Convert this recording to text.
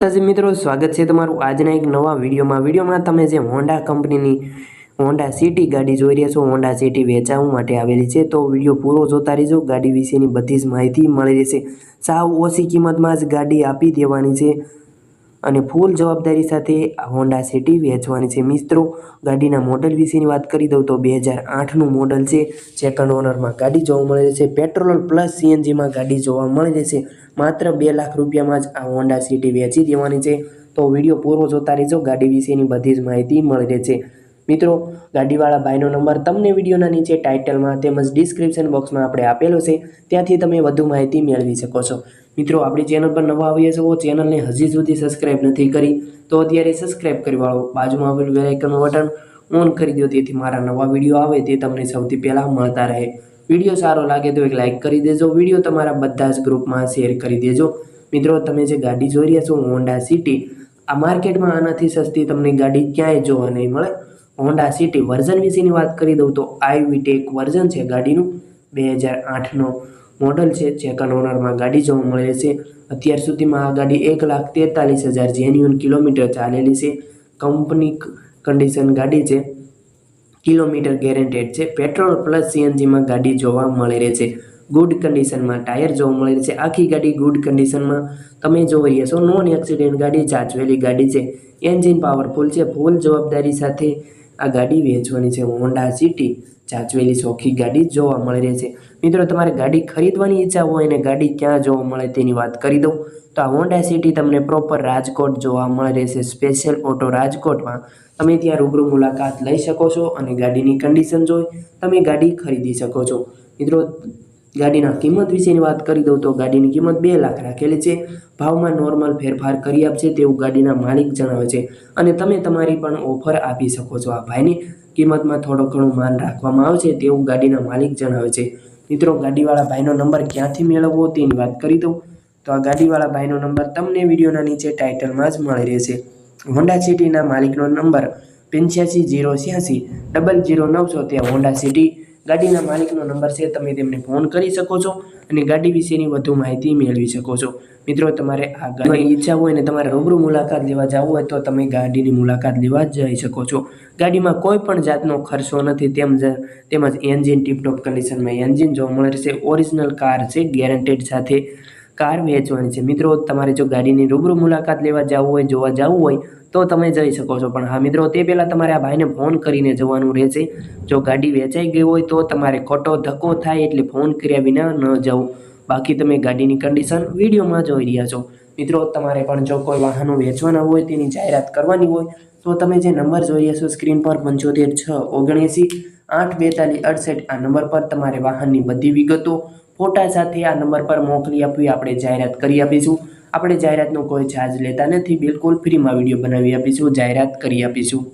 માતાજી મિત્રો, સ્વાગત છે તમારું આજના એક નવા વિડીયોમાં. વિડીયોમાં તમે જે હોન્ડા કંપનીની હોન્ડા સિટી ગાડી જોઈ રહ્યા છો હોન્ડા સિટી વેચાવા માટે આવેલી છે, તો વીડિયો પૂરો જોતા રહેજો. ગાડી વિશેની બધી જ માહિતી મળી રહેશે. સાવ ઓછી કિંમતમાં જ ગાડી આપી દેવાની છે. અને ફૂલ જવાબદારી સાથે હોન્ડા સિટી વેચવાની છે. મિત્રો, ગાડીના મોડલ વિશેની વાત કરી દઉં તો બે હજાર આઠનું મોડલ છે. સેકન્ડ ઓનરમાં ગાડી જોવા મળે છે. પેટ્રોલ પ્લસ સીએનજીમાં ગાડી જોવા મળે છે. માત્ર બે લાખ રૂપિયામાં જ આ હોન્ડા સિટી વેચી દેવાની છે. તો વીડિયો પૂરો જોતા રહેજો. ગાડી વિશેની બધી જ માહિતી મળી રહે છે મિત્રો, ગાડીવાળા ભાઈનો નંબર તમને વિડીયોના નીચે ટાઇટલમાં તેમજ ડિસ્ક્રિપ્શન બોક્સમાં આપણે આપેલો છે, ત્યાંથી તમે વધુ માહિતી મેળવી શકો છો. મિત્રો, આપણી ચેનલ પર નવા આવીએ છો, ચેનલને હજી સુધી સબસ્ક્રાઇબ નથી કરી, તો અત્યારે સબસ્ક્રાઇબ કરી વાળો. બાજુમાં આવેલું વેલાઇકનનું બટન ઓન કરી દો, તેથી મારા નવા વીડિયો આવે તે તમને સૌથી પહેલાં મળતા રહે. વીડિયો સારો લાગે તો એક લાઇક કરી દેજો, વીડિયો તમારા બધા જ ગ્રુપમાં શેર કરી દેજો. મિત્રો, તમે જે ગાડી જોઈ રહ્યા છો હોન્ડા સિટી આ માર્કેટમાં આનાથી સસ્તી તમને ગાડી ક્યાંય જોવા નહીં મળે. હોન્ડા સિટી વર્ઝન વિશેની વાત કરી દઉં તો આઈ ટેક વર્ઝન છે ગાડીનું. બે હજાર આઠનો મોડલ છે સેકન્ડ ઓનરમાં ગાડી જોવા મળે છે. અત્યાર સુધીમાં આ ગાડી એક લાખ તેતાલીસ હજાર જેન્યુઅન કિલોમીટર ચાલેલી છે. કંપની કન્ડિશન ગાડી છે. કિલોમીટર ગેરેન્ટેડ છે. પેટ્રોલ પ્લસ સીએનજીમાં ગાડી જોવા મળી રહે છે. ગુડ કન્ડિશનમાં ટાયર જોવા મળે છે. આખી ગાડી ગુડ કન્ડિશનમાં તમે જોઈ રહ્યા છો. નોન એક્સિડન્ટ ગાડી ચાચવેલી ગાડી છે. એન્જિન પાવરફુલ છે. ફૂલ જવાબદારી સાથે આ ગાડી વેચવાની છે હોન્ડા સિટી. ચાચવેલી ચોખ્ખી ગાડી જોવા મળી રહી છે. મિત્રો, તમારે ગાડી ખરીદવાની ઈચ્છા હોય અને ગાડી ક્યાં જોવા મળે તેની વાત કરી દઉં. તો આ હોન્ડા સિટી તમને પ્રોપર રાજકોટ જોવા મળે રહેશે. સ્પેશિયલ ઓટો રાજકોટમાં તમે ત્યાં રૂબરૂ મુલાકાત લઈ શકો છો અને ગાડીની કન્ડિશન જોઈ તમે ગાડી ખરીદી શકો છો. મિત્રો ગાડીના કિંમત વિશેની વાત કરી દઉં તો ગાડીની કિંમત બે લાખ રાખેલી છે. ભાવમાં નોર્મલ ફેરફાર કરી આપશે તેવું ગાડીના માલિક જણાવે છે. અને તમે તમારી પણ ઓફર આપી શકો છો આ ભાઈની. કિંમતમાં થોડો ઘણું માન રાખવામાં આવશે તેવું ગાડીના માલિક જણાવે છે. મિત્રો, ગાડીવાળા ભાઈનો નંબર ક્યાંથી મેળવવો તેની વાત કરી દઉં. તો આ ગાડીવાળા ભાઈનો નંબર તમને વિડીયોના નીચે ટાઇટલમાં જ મળી રહેશે. હોન્ડા સિટીના માલિકનો નંબર પંચ્યાસી જીરો છ્યાસી, ડબલ જીરો નવસો, ત્યાં હોન્ડા સિટી ગાડીના માલિકનો નંબર છે તમે તેમને ફોન કરી શકો છો અને ગાડી વિશેની વધુ માહિતી મેળવી શકો છો. મિત્રો તમારે આ ગાડીની ઈચ્છા હોય અને તમારે રૂબરૂ મુલાકાત લેવા જવું હોય તો તમે ગાડીની મુલાકાત લેવા જઈ શકો છો. ગાડીમાં કોઈ પણ જાતનો ખર્ચો નથી તેમજ તેમજ એન્જિન ટીપટોપ કન્ડિશનમાં એન્જિન જોવા મળે છે ઓરિજિનલ કાર છે ગેરંટેડ સાથે કાર વેચવાની છે. મિત્રો તમારે જો ગાડીની રૂબરૂ મુલાકાત લેવા જવું હોય જોવા જવું હોય તો તમે જઈ શકો છો. પણ હા, મિત્રો, તે પહેલાં તમારે આ ભાઈને ફોન કરીને જવાનું રહેશે. જો ગાડી વેચાઈ ગઈ હોય તો તમારે ખોટો ધક્કો થાય એટલે ફોન કર્યા વિના ન જવું. બાકી તમે ગાડીની કન્ડિશન વિડીયોમાં જોઈ રહ્યા છો. મિત્રો, તમારે પણ જો કોઈ વાહનો વેચવાના હોય, તેની જાહેરાત કરવાની હોય, તો તમે જે નંબર જોઈ રહ્યા છો સ્ક્રીન પર પંચોતેર છ ઓગણએંસી આઠ બેતાલીસ અડસઠ, આ નંબર પર તમારે વાહનની બધી વિગતો ફોટા સાથે આ નંબર પર મોકલી આપવી આપણે જાહેરાત કરી આપીશું. આપણે જાહેરાતનો કોઈ ચાર્જ લેતા નથી. બિલકુલ ફ્રીમાં વીડિયો બનાવી આપીશું જાહેરાત કરી આપીશું.